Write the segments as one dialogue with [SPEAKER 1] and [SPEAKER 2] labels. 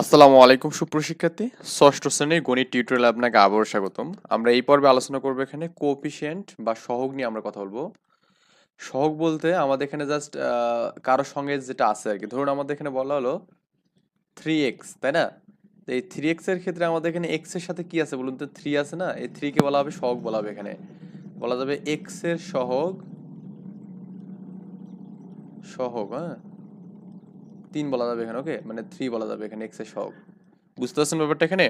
[SPEAKER 1] আসসালামু আলাইকুম সুপ্রশিক্ষার্থী ষষ্ঠ শ্রেণির গণিত টিউটোরিয়াল আপনাকে আবারও স্বাগতম। আমরা এই পর্বে আলোচনা করব এখানে কোপিশিয়েন্ট বা সহগ নিয়ে আমরা কথা বলব। সহগ বলতে আমাদের এখানে জাস্ট কারও সঙ্গে যেটা আছে আর কি। ধরুন আমাদের এখানে বলা হলো থ্রি এক্স তাই না? তো এই থ্রি এক্সের ক্ষেত্রে আমাদের এখানে এক্সের সাথে কি আছে বলুন তো? থ্রি আছে না? এই থ্রি কে বলা হবে, সহগ বলা হবে এখানে। বলা যাবে এক্সের সহগ সহগ হ্যাঁ? তিন বলা যাবে এখানে ওকে মানে থ্রি বলা যাবে এখানে এক্সের সহগ। বুঝতে পারছেন ব্যাপারটা এখানে?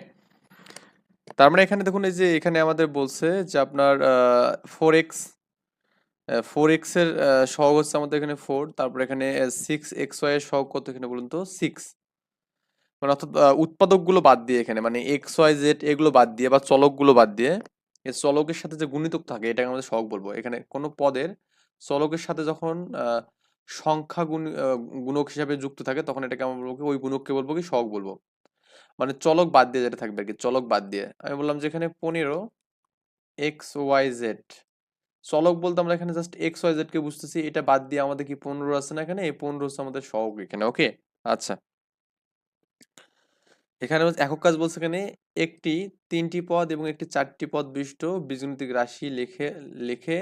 [SPEAKER 1] তার মানে এখানে দেখুন, এই যে এখানে আমাদের বলছে যে আপনার ফোর এক্স ফোর এক্সের সহগ হচ্ছে আমাদের এখানে ফোর তারপর এখানে সিক্স এক্স ওয়াই এর সহগ কত এখানে বলুন তো? সিক্স মানে অর্থাৎ উৎপাদকগুলো বাদ দিয়ে এখানে মানে এক্স ওয়াই জেড এগুলো বাদ দিয়ে বা চলকগুলো বাদ দিয়ে, এই চলকের সাথে যে গুণিতক থাকে, এটাকে আমাদের সহগ বলব। এখানে কোনো পদের চলকের সাথে যখন সংখ্যা গুণ গুণক হিসাবে যুক্ত থাকে, তখন এটাকে আমরা বলব ওই গুণককে বলব কি, সহগ বলব। মানে চলক বাদ দিয়ে যেটা থাকবে আর কি চলক বাদ দিয়ে। আমি বললাম যে এখানে পনেরো এক্স ওয়াই জেড। চলক বলতে আমরা এখানে জাস্ট এক্স ওয়াই জেড কে বুঝতেছি, এটা বাদ দিয়ে আমাদের কি পনেরো আছে না এখানে? এই পনেরো হচ্ছে আমাদের সহগ এখানে, ওকে? আচ্ছা। এখানে একক কাজ বলছে এখানে, একটি তিনটি পদ এবং একটি চারটি পদ বিশিষ্ট বীজগণিতিক রাশি লিখে লিখে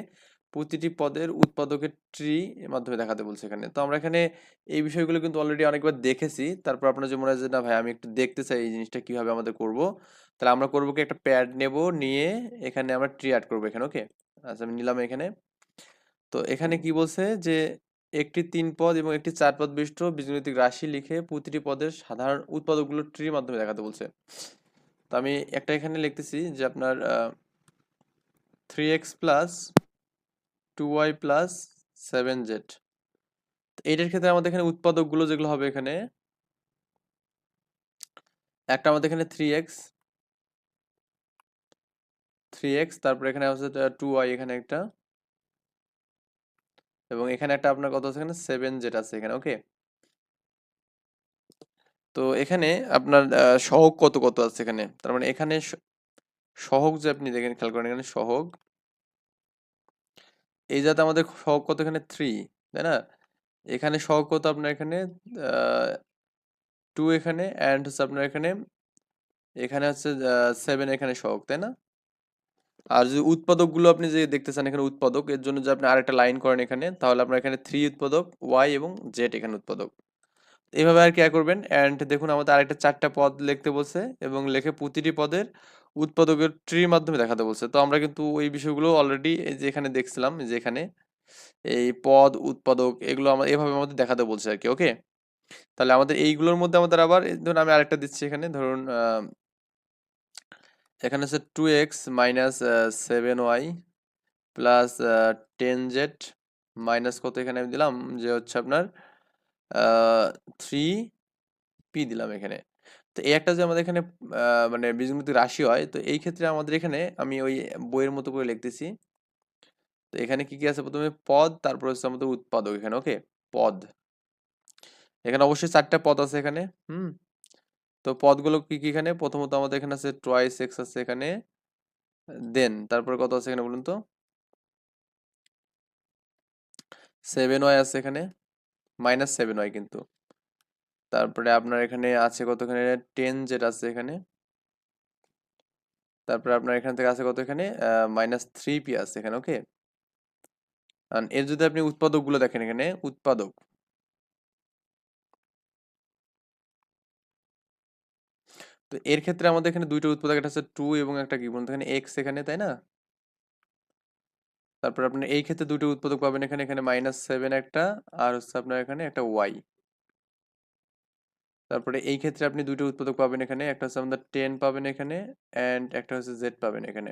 [SPEAKER 1] প্রতিটি পদের উৎপাদকের ট্রি মাধ্যমে দেখাতে বলছে এখানে। তো আমরা এখানে এই বিষয়গুলো কিন্তু অলরেডি অনেকবার দেখেছি। তারপর আপনার যে মনে হয় যে, না ভাই, আমি একটু দেখতে চাই এই জিনিসটা কীভাবে আমাদের করব? তাহলে আমরা করব কি, একটা প্যাড নেব, নিয়ে এখানে আমরা ট্রি অ্যাড করব এখানে ওকে আচ্ছা আমি নিলাম এখানে। তো এখানে কি বলছে যে, একটি তিন পদ এবং একটি চার পদ বিশিষ্ট বীজগণিতিক রাশি লিখে প্রতিটি পদের সাধারণ উৎপাদকগুলো ট্রির মাধ্যমে দেখাতে বলছে। তো আমি একটা এখানে লিখতেছি যে, আপনার three X plus two Y plus seven Z এইটার ক্ষেত্রে আমাদের এখানে উৎপাদকগুলো যেগুলো হবে এখানে, একটা আমাদের এখানে থ্রি এক্স থ্রি এক্স তারপর এখানে হচ্ছে টু ওয়াই এখানে একটা, এবং এখানে একটা আপনার কত আছে এখানে? সেভেন জেড আছে এখানে ওকে তো এখানে আপনার সহগ কত কত আছে এখানে? তার মানে এখানে সহগ যে আপনি দেখেন, খেয়াল করেন এখানে সহগ এই যাতে আমাদের সহগ কত এখানে থ্রি তাই না? এখানে সহগ কত আপনার এখানে টু এখানে অ্যান্ড হচ্ছে আপনার এখানে এখানে হচ্ছে সেভেন এখানে সহগ তাই না? আর যদি উৎপাদকগুলো আপনি যে দেখতে চান এখানে উৎপাদক, এর জন্য যে আপনি আরেকটা লাইন করেন এখানে, তাহলে আপনার এখানে থ্রি উৎপাদক ওয়াই এবং জেড এখানে উৎপাদক। এভাবে আর কি করবেন? অ্যান্ড দেখুন, আমাদের আরেকটা চারটা পদ লিখতে বলছে এবং লেখে প্রতিটি পদের উৎপাদকের ট্রির মাধ্যমে দেখাতে বলছে। তো আমরা কিন্তু ওই বিষয়গুলো অলরেডি যে এখানে দেখছিলাম, যে এখানে এই পদ, উৎপাদক এগুলো আমরা এভাবে আমাদের দেখাতে বলছে আর কি ওকে তাহলে আমাদের এইগুলোর মধ্যে আমাদের আবার ধরুন আমি আরেকটা দিচ্ছি এখানে, ধরুন এখানে হচ্ছে two X minus seven Y plus ten Z minus কত এখানে আমি দিলাম? যে হচ্ছে আপনার থ্রি পি দিলাম এখানে। তো এই একটা যে আমাদের এখানে মানে বীজগণিত রাশি হয়, তো এই ক্ষেত্রে আমাদের এখানে আমি ওই বইয়ের মতো করে লিখতেছি। তো এখানে কি কি আছে প্রথমে? পদ, তারপর হচ্ছে আমাদের উৎপাদক এখানে, ওকে? পদ। এখানে অবশ্যই চারটা পদ আছে এখানে, হুম? তো পদগুলো কি কি এখানে? প্রথমত আমাদের এখানে আছে টয়েস এক্স আছে এখানে, দেন তারপরে কত আছে এখানে বলুন তো? সেভেন ওয়াই আছে এখানে, মাইনাস সেভেন ওয়াই কিন্তু। তারপরে আপনার এখানে আছে কত এখানে টেন জেড আছে এখানে। তারপরে আপনার এখান থেকে আছে কত এখানে মাইনাস থ্রি পি আছে এখানে ওকে এর যদি আপনি উৎপাদকগুলো দেখেন এখানে, উৎপাদক। তো এর ক্ষেত্রে আমাদের এখানে দুইটা উৎপাদক, একটা আছে টু এবং একটা কি বলুন এখানে এক্স এখানে, তাই না? তারপর আপনি এই ক্ষেত্রে দুটো উৎপাদক পাবেন এখানে এখানে মাইনাস সেভেন একটা, আর হচ্ছে আপনার এখানে একটা ওয়াই তারপরে এই ক্ষেত্রে আপনি দুটো উৎপাদক পাবেন এখানে, একটা হচ্ছে আমাদের টেন পাবেন এখানে অ্যান্ড একটা হচ্ছে জেড পাবেন এখানে।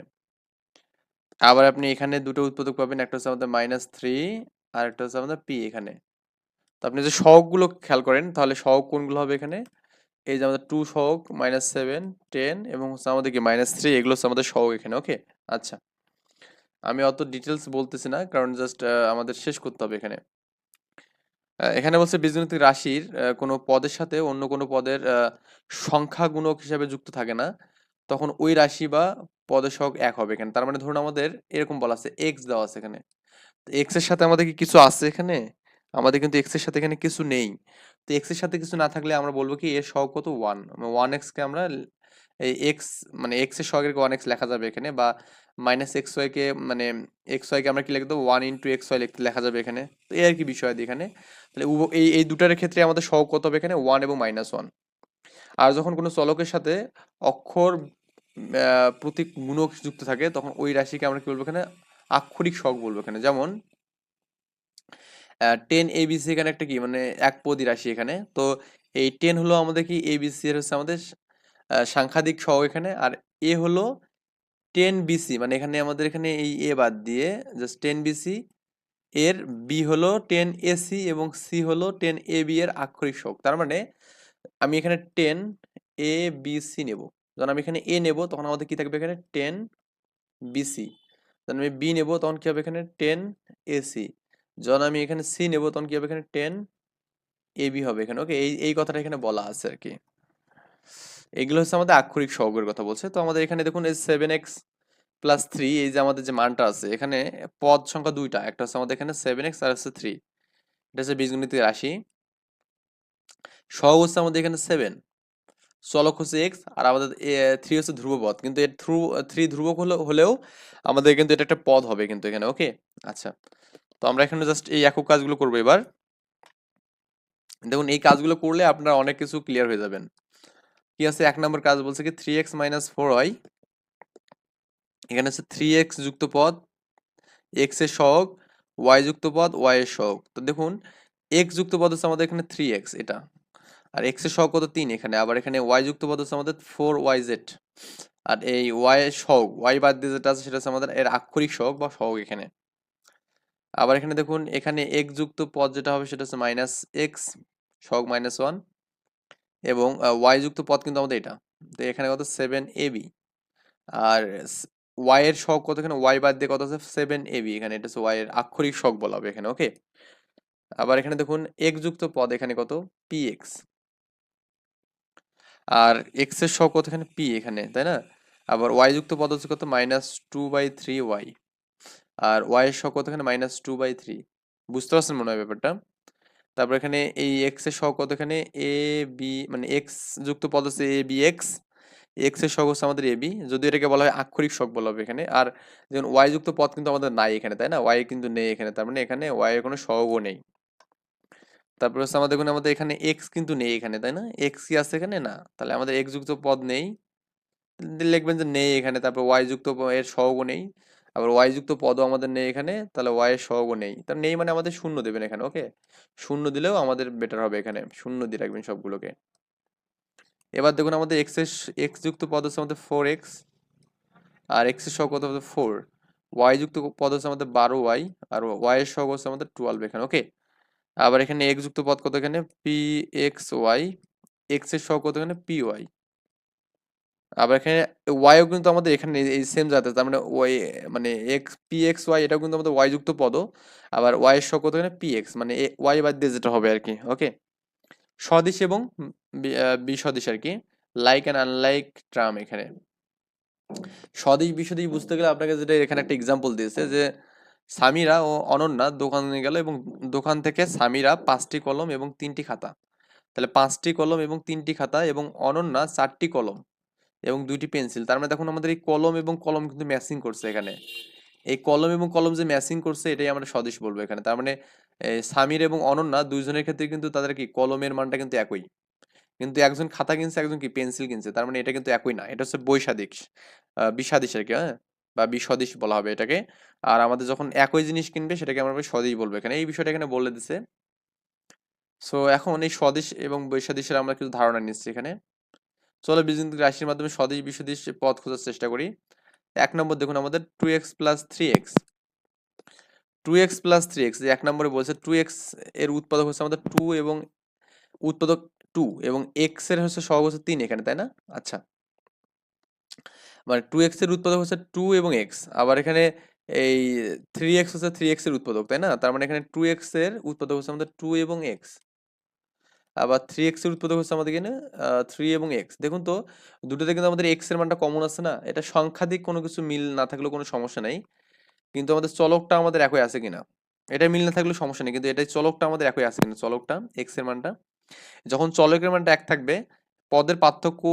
[SPEAKER 1] আবার আপনি এখানে দুটো উৎপাদক পাবেন, একটা হচ্ছে আমাদের মাইনাস থ্রি আর একটা হচ্ছে আমাদের পি এখানে। তো আপনি যে সহগগুলো খেয়াল করেন, তাহলে সহগ কোনগুলো হবে এখানে? এই যে আমাদের টু সহগ মাইনাস সেভেন টেন এবং হচ্ছে আমাদের কি মাইনাস থ্রি এগুলো হচ্ছে আমাদের সহগ এখানে ওকে আচ্ছা। আমি অত ডিটেলস বলতেছি না, কারণ জাস্ট আমাদের শেষ করতে হবে এখানে। এখানে বলছে বীজগণিতিক রাশির কোনো পদের সাথে অন্য কোনো পদের সংখ্যা গুণক হিসাবে যুক্ত থাকে না। তখন ওই রাশি বা পদের সহগ এক হবে এখানে। তার মানে ধরুন আমাদের এরকম বলা আছে এক্স দেওয়া আছে এখানে। তো এক্সের সাথে আমাদের কি কিছু আছে এখানে? আমাদের কিন্তু এক্সের সাথে এখানে কিছু নেই। তো এক্সের সাথে কিছু না থাকলে আমরা বলব কি, এর সহগ কত? ওয়ান ওয়ান এক্স কে আমরা এক্স মানে এক্সের সহগের ওয়ান এক্স লেখা যাবে এখানে বা মাইনাস এক্স ওয়াইকে মানে এক্স ওয়াইকে আমরা কি লিখে দেবো ওয়ান ইন্টু এক্স ওয়াই লেখা যাবে এখানে। তো এই আর কি বিষয় এখানে। তাহলে এই এই দুটার ক্ষেত্রে আমাদের সহগ কত হবে এখানে? ওয়ান এবং মাইনাস ওয়ান আর যখন কোনো চলকের সাথে অক্ষর প্রতীক গুণক যুক্ত থাকে, তখন ওই রাশিকে আমরা কি বলব এখানে? আক্ষরিক সহগ বলব এখানে। যেমন টেন এবিসি এখানে একটা কি? মানে এক পদী রাশি এখানে। তো এই টেন হলো আমাদের কি? এবিসি এর হচ্ছে আমাদের সাংখ্যাদিক সহগ এখানে। আর এ হলো টেন বিসি মানে এখানে আমাদের এখানে এই এ বাদ দিয়ে জাস্ট টেন বিসি এর বি হলো টেন এসি এবং সি হলো টেন এ বি এর আক্ষরিক সহগ। তার মানে আমি এখানে টেন এ বি সি নেব। যখন আমি এখানে এ নেব, তখন আমাদের কি থাকবে এখানে? টেন বিসি যখন আমি বি নেব, তখন কি হবে এখানে? টেন এসি যখন আমি এখানে সি নেব, তখন কি হবে এখানে? টেন এ বি হবে এখানে। ওকে এই এই কথাটা এখানে বলা আছে আর কি। এগুলো হচ্ছে আমাদের আক্ষরিক সহগের কথা বলছে। তো আমাদের এখানে দেখুন এই সেভেন এক্স প্লাস থ্রি এই যে আমাদের যে মানটা আছে, এখানে পদ সংখ্যা দুইটা, একটা হচ্ছে আমাদের এখানে সেভেন এক্স আর হচ্ছে থ্রি এটা হচ্ছে বীজগণিতের রাশি। সহগ হচ্ছে আমাদের এখানে সেভেন চলক হচ্ছে এক্স আর আমাদের থ্রি হচ্ছে ধ্রুবপদ। কিন্তু এর থ্রু থ্রি ধ্রুবক হলেও আমাদের কিন্তু এটা একটা পদ হবে কিন্তু এখানে ওকে আচ্ছা। তো আমরা এখানে জাস্ট এই একক কাজগুলো করব এবার। দেখুন এই কাজগুলো করলে আপনারা অনেক কিছু ক্লিয়ার হয়ে যাবেন। কি আছে? এক নম্বর কাজ বলছে কি three X minus four Y এখানে হচ্ছে থ্রি এক্স যুক্ত পদ এক্সের সহগ ওয়াই যুক্ত পদ ওয়াই এর সহগ। তো দেখুন এক্স যুক্ত পদ হচ্ছে আমাদের এখানে থ্রি এক্স এটা। আর এক্সের সহগ কত? তিন এখানে। আবার এখানে ওয়াই যুক্ত পদ হচ্ছে আমাদের ফোর ওয়াই জেড আর এই ওয়াই এর সহগ ওয়াই বাদ দিয়ে যেটা আছে সেটা হচ্ছে আমাদের এর আক্ষরিক সহগ বা সহগ এখানে। আবার এখানে দেখুন, এখানে এক্স যুক্ত পদ যেটা হবে সেটা হচ্ছে মাইনাস এক্স সহগ মাইনাস ওয়ান এবং ওয়াই যুক্ত পদ কিন্তু আমাদের এটা। তো এখানে কত? সেভেন এ বি আর ওয়াই এর সহগ কত এখানে? ওয়াই বাদ দিয়ে কত আছে? সেভেন এ বি এখানে এটা হচ্ছে ওয়াই এর আক্ষরিক সহগ বলা হবে এখানে ওকে আবার এখানে দেখুন যুক্ত পদ এখানে কত? পি এক্স আর এক্সের সহগ কত এখানে? পি এখানে, তাই না? আবার ওয়াই যুক্ত পদ হচ্ছে কত? Minus two by three Y R Y এর সহগ কত এখানে? মাইনাস টু বাই থ্রি বুঝতে পারছেন মনে হয় ব্যাপারটা? তারপর এখানে এই এক্সের সহগ কত এখানে? এ বি মানে এক্স যুক্ত পদ হচ্ছে এ বি এক্স এক্সের সহগ হচ্ছে আমাদের এ বি যদি এটাকে বলা হয় আক্ষরিক সহগ বলা হবে এখানে। আর যেমন ওয়াই যুক্ত পদ কিন্তু আমাদের নাই এখানে, তাই না? ওয়াই কিন্তু নেই এখানে। তার মানে এখানে ওয়াই এর কোনো সহগও নেই। তারপর হচ্ছে আমাদের দেখুন, আমাদের এখানে এক্স কিন্তু নেই এখানে, তাই না? এক্স কি আছে এখানে? না। তাহলে আমাদের এক্স যুক্ত পদ নেই। লিখবেন যে নেই এখানে, তারপর ওয়াই যুক্ত এর সহগও নেই। আবার ওয়াই যুক্ত পদও আমাদের নেই এখানে, তাহলে ওয়াই এর সহগও নেই। তার নেই মানে আমাদের শূন্য দেবেন এখানে ওকে শূন্য দিলেও আমাদের বেটার হবে এখানে, শূন্য দিয়ে রাখবেন সবগুলোকে। এবার দেখুন আমাদের এক্সের এক্স যুক্ত পদ হচ্ছে আমাদের ফোর এক্স আর এক্সের সহগ কত হচ্ছে ফোর ওয়াই যুক্ত পদ হচ্ছে আমাদের বারো ওয়াই আর ওয়াই এর সহগ হচ্ছে আমাদের টুয়েলভ এখানে ওকে আবার এখানে এক্স যুক্ত পদ কত এখানে? পি এক্স ওয়াই এক্সের সহগ কত এখানে? পি ওয়াই আবার এখানে ওয়াইও কিন্তু আমাদের এখানে এই সেম জাতে তার মানে ওয়াই মানে এক্স পি এক্স ওয়াই এটাও কিন্তু আমাদের ওয়াই যুক্ত পদও আবার ওয়াই এর কত এখানে পি এক্স মানে ওয়াই বাদ দিয়ে যেটা হবে আর কি ওকে সদিশ এবং বিসদিশ আর কি লাইক অ্যান্ড আনলাইক ট্রাম এখানে। সদিশ বিসদিশ বুঝতে গেলে আপনাকে যেটা এখানে একটা এক্সাম্পল দিয়েছে যে সামিরা ও অনন্যা দোকানে গেল এবং দোকান থেকে সামিরা পাঁচটি কলম এবং তিনটি খাতা। তাহলে পাঁচটি কলম এবং তিনটি খাতা এবং অনন্যা চারটি কলম। এবং দুইটি পেন্সিল। তার মানে দেখুন আমাদের এই কলম এবং কলম কিন্তু ম্যাচিং করছে এখানে। এই কলম এবং কলম যে ম্যাচিং করছে এটাই আমরা সদিশ বলব এখানে। তার মানে সামির এবং অনন্যা দুইজনের ক্ষেত্রে কিন্তু তাদের কি কলমের মানটা কিন্তু একই। কিন্তু একজন খাতা কিনছে একজন কি পেন্সিল কিনছে। তার মানে এটা কিন্তু একই না। এটা হচ্ছে বৈসাদিক আহ, বিসাদিশ আর কি হ্যাঁ? বা বিসদিশ বলা হবে এটাকে। আর আমাদের যখন একই জিনিস কিনবে সেটাকে আমরা স্বদেশ বলব এখানে। এই বিষয়টা এখানে বলে দিছে। সো এখন এই স্বদেশ এবং বৈসাদিশের আমরা কিছু ধারণা নিচ্ছি এখানে। চলো বীজগণিত রাশির মাধ্যমে স্বদেশ বিসদেশ পথ খোঁজার চেষ্টা করি। এক নম্বর দেখুন আমাদের two X plus three X two X plus three X এক নম্বরে বলছে টু এক্সের উৎপাদক হচ্ছে আমাদের টু এবং উৎপাদক টু এবং এক্সের হচ্ছে সহগ হচ্ছে তিন এখানে, তাই না? আচ্ছা। মানে টু এক্সের উৎপাদক হচ্ছে টু এবং এক্স আবার এখানে এই থ্রি এক্স হচ্ছে থ্রি এক্সের উৎপাদক, তাই না? তার মানে এখানে টু এক্সের উৎপাদক হচ্ছে আমাদের টু এবং এক্স আবার থ্রি এক্সের উৎপাদক হচ্ছে আমাদের এখানে থ্রি এবং এক্স দেখুন তো, দুটোতে কিন্তু আমাদের এক্সের মানটা কমন আছে না? এটা সংখ্যাদিক কোনো কিছু মিল না থাকলেও কোনো সমস্যা নেই। কিন্তু আমাদের চলকটা আমাদের একই আছে কিনা? এটা মিল না থাকলেও সমস্যা নেই, কিন্তু এটা চলকটা আমাদের একই আছে কিনা? চলকটা এক্সের মানটা। যখন চলকের মানটা এক থাকবে, পদের পার্থক্য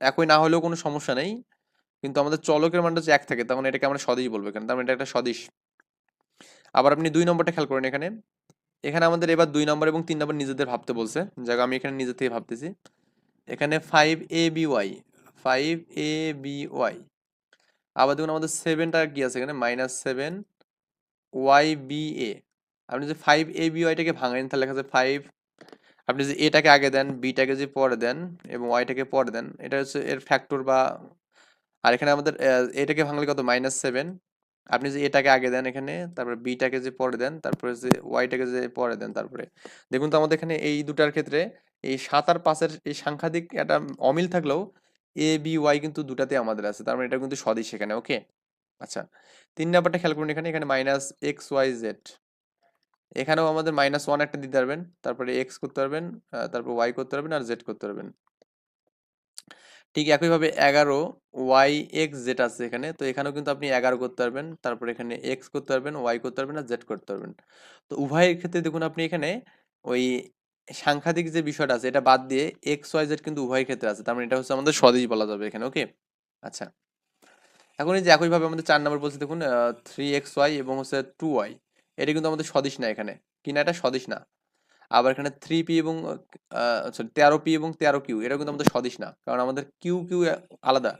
[SPEAKER 1] একই না হলেও কোনো সমস্যা নেই। কিন্তু আমাদের চলকের মানটা যদি এক থাকে, তখন এটাকে আমরা সদিশ বলব কেন তার মানে এটা একটা সদিশ আবার আপনি দুই নম্বরটা খেয়াল করেন এখানে। এখানে আমাদের এবার দুই নম্বর এবং তিন নম্বর নিজেদের ভাবতে বলছে। যাক, আমি এখানে নিজে থেকে ভাবতেছি। এখানে five A B Y five A B Y আবার দেখুন, আমাদের সেভেনটা কি আছে এখানে? Minus seven Y B A আপনি যে ফাইভ এ বি ওয়াইটাকে ভাঙেন, তাহলে লেখা আছে ফাইভ আপনি যে এটাকে আগে দেন বিটাকে যদি পরে দেন এবং ওয়াইটাকে পরে দেন, এটা হচ্ছে এর ফ্যাক্টর বা আর এখানে আমাদের এটাকে ভাঙলে কত? মাইনাস সেভেন আপনি যে এটাকে আগে দেন এখানে, তারপরে বিটাকে যে পরে দেন, তারপরে যে ওয়াইটাকে যে পরে দেন, তারপরে। দেখুন তো আমাদের এখানে এই দুটার ক্ষেত্রে এই সাত আর পাঁচের এই সাংখ্যাতিক একটা অমিল থাকলেও এ বি ওয়াই কিন্তু দুটাতে আমাদের আছে, তার মানে এটা কিন্তু সদিশ এখানে ওকে আচ্ছা তিন নাম্বারটা খেয়াল করুন এখানে এখানে মাইনাস এক্স ওয়াই জেড এখানেও আমাদের মাইনাস ওয়ান একটা দিতে পারবেন, তারপরে এক্স করতে পারবেন তারপর ওয়াই করতে পারবেন আর জেড করতে পারবেন। ঠিক একইভাবে এগারো ওয়াই এক্স জেড আছে এখানে। তো এখানেও কিন্তু আপনি এগারো করতে পারবেন, তারপর এখানে এক্স করতে পারবেন, ওয়াই করতে পারবেন আর জেড করতে পারবেন। তো উভয়ের ক্ষেত্রে দেখুন আপনি এখানে ওই সাংখ্যাতিক যে বিষয়টা আছে এটা বাদ দিয়ে এক্স, ওয়াই, জেড কিন্তু উভয়ের ক্ষেত্রে আছে। তার মানে এটা হচ্ছে আমাদের স্বদেশ বলা যাবে এখানে, ওকে? আচ্ছা। এখন এই যে একইভাবে আমাদের চার নম্বর বলছে দেখুন থ্রি এক্স, ওয়াই এবং হচ্ছে টু ওয়াই। এটা কিন্তু আমাদের স্বদেশ না এখানে। কিনা এটা স্বদেশ না। আবার এখানে থ্রি পি এবং সরি তেরো পি এবং তেরো কিউ এটা কিন্তু আমাদের স্বদেশ না, কারণ আমাদের কিউ কিউ আলাদা।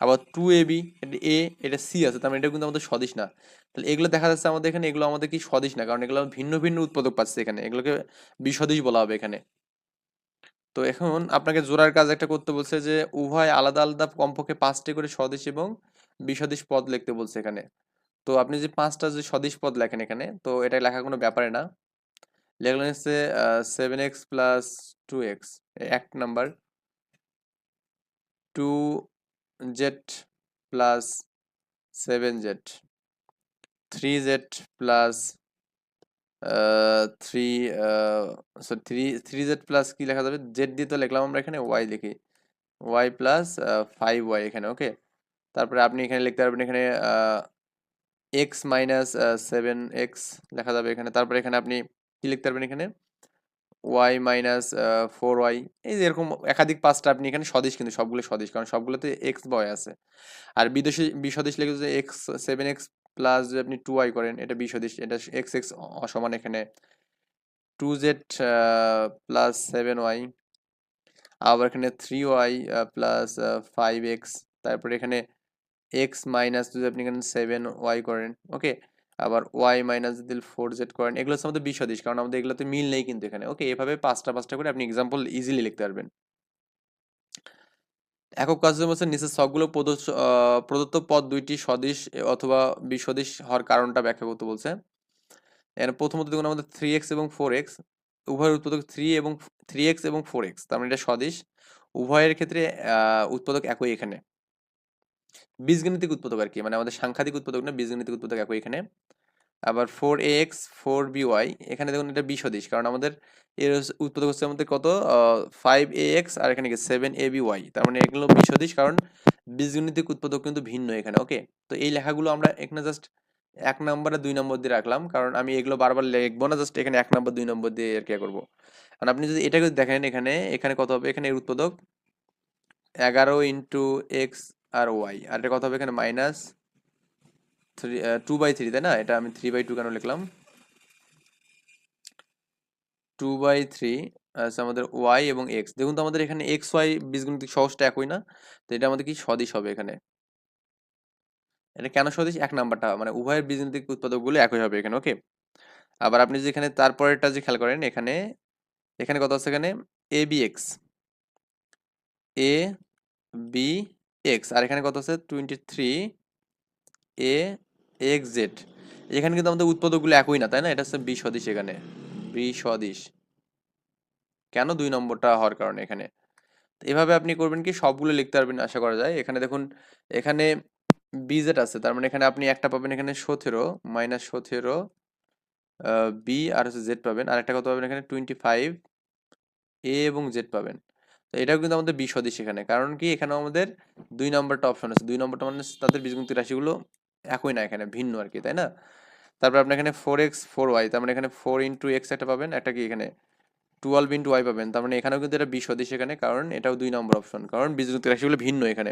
[SPEAKER 1] আবার টু এ বি এটা এ এটা সি আছে, তার মানে এটা কিন্তু আমাদের স্বদেশ না। তাহলে এগুলো দেখা যাচ্ছে আমাদের এখানে এগুলো আমাদের কি স্বদেশ না, কারণ এগুলো ভিন্ন ভিন্ন উৎপাদক পাচ্ছে এখানে, এগুলোকে বিস্বদেশ বলা হবে এখানে। তো এখন আপনাকে জোড়ার কাজ একটা করতে বলছে যে, উভয় আলাদা আলাদা কমপক্ষে পাঁচটি করে স্বদেশ এবং বিস্বদেশ পদ লিখতে বলছে এখানে। তো আপনি যে পাঁচটা যে স্বদেশ পদ লেখেন এখানে, তো এটা লেখা কোনো ব্যাপারে না। লেখলেন হচ্ছে seven X plus two X এক number two Z plus seven Z three Z plus three sorry three three Z plus কি লেখা যাবে? জেড দিয়ে তো লিখলাম আমরা এখানে ওয়াই লিখি। ওয়াই প্লাস ফাইভ ওয়াই এখানে ওকে তারপরে আপনি এখানে লিখতে পারবেন এখানে এক্স মাইনাস সেভেন এক্স লেখা যাবে এখানে। তারপরে এখানে আপনি কি লিখতে পারবেন এখানে? ওয়াই মাইনাস ফোর ওয়াই এই যে এরকম একাধিক পাঁচটা আপনি এখানে স্বদেশ কিন্তু সবগুলো স্বদেশ, কারণ সবগুলোতে এক্স বয় আছে। আর বিদেশি, বিস্বদেশ লিখে যে এক্স সেভেন এক্স প্লাস যদি আপনি টু ওয়াই করেন, এটা বিস্বদেশ, এটা এক্স এক্স অসমান এখানে। Two Z plus seven Y আবার এখানে three Y plus five X তারপরে এখানে এক্স মাইনাস যদি আপনি এখানে সেভেন ওয়াই করেন ওকে আবার ওয়াই মাইনাস দিল ফোর জেড করেন এগুলো হচ্ছে আমাদের কারণ আমাদের এগুলোতে মিল নেই কিন্তু এখানে। ওকে এভাবে পাঁচটা পাঁচটা করে আপনি এক্সাম্পল ইজিলি লিখতে পারবেন। একক কাজের মধ্যে নিচের সবগুলো প্রদত্ত পদ দুইটি সদিশ অথবা বিসদৃশ হওয়ার কারণটা ব্যাখ্যা করতে বলছে। প্রথমত দেখুন আমাদের থ্রি এক্স এবং ফোর এক্স উভয়ের উৎপাদক থ্রি এবং থ্রি এক্স এবং ফোর এক্স তার মানে এটা সদিশ উভয়ের ক্ষেত্রে উৎপাদক একই এখানে। বীজগণিতিক উৎপাদক আর কি মানে আমাদের সাংখ্যাতিক উৎপাদক না, বীজগণিতিক উৎপাদক একই এখানে। আবার four A X four B Y এখানে দেখুন এটা বি সদিশ কারণ আমাদের এর উৎপাদক হচ্ছে আমাদের কত? ফাইভ এ এক্স আর এখানে সেভেন এ বি ওয়াই তার মানে এগুলো বি সদিশ কারণ বীজগণিতিক উৎপাদক কিন্তু ভিন্ন এখানে ওকে তো এই লেখাগুলো আমরা এখানে জাস্ট এক নম্বরে দুই নম্বর দিয়ে রাখলাম, কারণ আমি এগুলো বারবার লিখব না জাস্ট এখানে এক নম্বর দুই নম্বর দিয়ে আর কি করব। কারণ আপনি যদি এটাকে দেখেন এখানে এখানে কত হবে? এখানে এর উৎপাদক এগারো ইন্টু এক্স আর ওয়াই আর এটা কত হবে এখানে? Minus three two by three তাই না? এটা আমি থ্রি বাই টু কেন লিখলাম? টু বাই থ্রি আমাদের ওয়াই এবং এক্স দেখুন তো আমাদের এখানে এক্স ওয়াই বীজগণিতিক সহজটা একই না? তো এটা আমাদের কি সদিশ হবে এখানে? এটা কেন সদিশ? এক নাম্বারটা মানে উভয়ের বীজগণিতিক উৎপাদকগুলো একই হবে এখানে ওকে আবার আপনি যে এখানে তারপরেরটা যে খেয়াল করেন, এখানে এখানে কত আছে এখানে? A B X A B X আর এখানে কত আছে? Twenty three A X Z এখানে কিন্তু আমাদের উৎপাদকগুলো একই না, তাই না? এটা হচ্ছে বি সদিশ এখানে। বি সদিশ কেন দুই নম্বরটা হওয়ার কারণে এখানে? এভাবে আপনি করবেন কি, সবগুলো লিখতে পারবেন, আশা করা যায়। এখানে দেখুন, এখানে বিজেড আছে, তার মানে এখানে আপনি একটা পাবেন এখানে সতেরো মাইনাস সতেরো বি আর হচ্ছে জেড পাবেন। আর একটা কত পাবেন এখানে? টোয়েন্টি ফাইভ এ এবং জেড পাবেন। তো এটাও কিন্তু আমাদের বিসদিশ এখানে। কারণ কি? এখানে আমাদের দুই নম্বরটা অপশন আছে। দুই নম্বরটা মানে তাদের বীজগণিতিক রাশিগুলো একই না এখানে, ভিন্ন আর কি তাই না? তারপর আপনি এখানে ফোর এক্স ফোর ওয়াই তার মানে এখানে ফোর ইন্টু এক্স একটা পাবেন, একটা কি এখানে টুয়েলভ ইন্টু ওয়াই পাবেন। তার মানে এখানেও কিন্তু এটা বিশ এখানে, কারণ এটাও দুই নম্বর অপশন কারণ বীজগণিত রাশিগুলো ভিন্ন এখানে।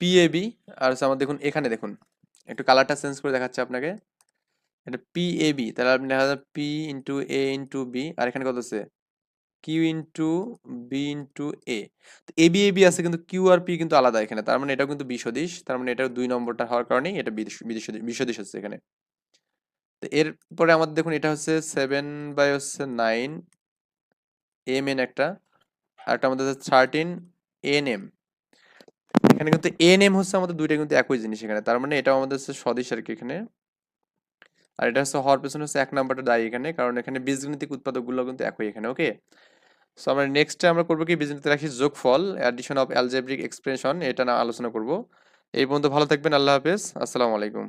[SPEAKER 1] পি এ বি আর হচ্ছে আমার দেখুন, এখানে দেখুন, একটু কালারটা চেঞ্জ করে দেখাচ্ছে আপনাকে। এটা পি এ বি তাহলে আপনি দেখা যাবে P into A into B আর এখানে কত আছে? Q into B into A A B A B আছে কিন্তু কিউ আর পি কিন্তু আলাদা এখানে। তার মানে এটাও কিন্তু বিসদিশ। তার মানে এটাও দুই নম্বরটা হওয়ার কারণেই এটা বিসদিশ হচ্ছে এখানে। তো এরপরে আমাদের দেখুন এটা হচ্ছে সেভেন বাই হচ্ছে নাইন এম এন একটা। আর একটা আমাদের হচ্ছে থার্টিন এন এম এখানে কিন্তু এন এম হচ্ছে আমাদের দুইটা কিন্তু একই জিনিস এখানে। তার মানে এটাও আমাদের হচ্ছে সদিশ আর কি এখানে। আর এটা হচ্ছে হওয়ার পেছনে হচ্ছে এক নাম্বারটা দায়ী এখানে। কারণ এখানে বীজগণিতিক উৎপাদকগুলো কিন্তু একই এখানে ওকে সো আমরা নেক্সটে আমরা করব কি? বিজনেসে রাখি যোগফল অ্যাডিশন অফ অ্যালজেব্রিক এক্সপ্রেশন এটা না আলোচনা করব। এই পর্যন্ত ভালো থাকবেন, আল্লাহ হাফেজ। আসসালামু আলাইকুম।